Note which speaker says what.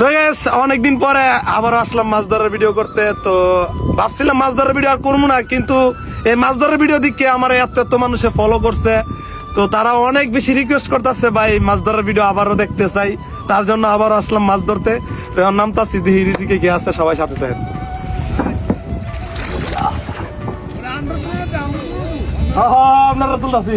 Speaker 1: তো guys, অনেকদিন পরে আবার আসলাম মাছ ধরার ভিডিও করতে। তো ভাবছিলাম মাছ ধরার ভিডিও আর করব না কিন্তু এই মাছ ধরার ভিডিও দিকে আমার এত এত মানুষে ফলো করছে। তো তারা অনেক বেশি রিকোয়েস্ট করতেছে ভাই মাছ ধরার ভিডিও আবারও দেখতে চাই। তার জন্য আবারও আসলাম মাছ ধরতে। তো আমার নাম তাসি দিহি রিজিকে কে আছে সবাই সাথে থাকেন। হ্যাঁ, হ্যাঁ, আপনারা তুলতাছি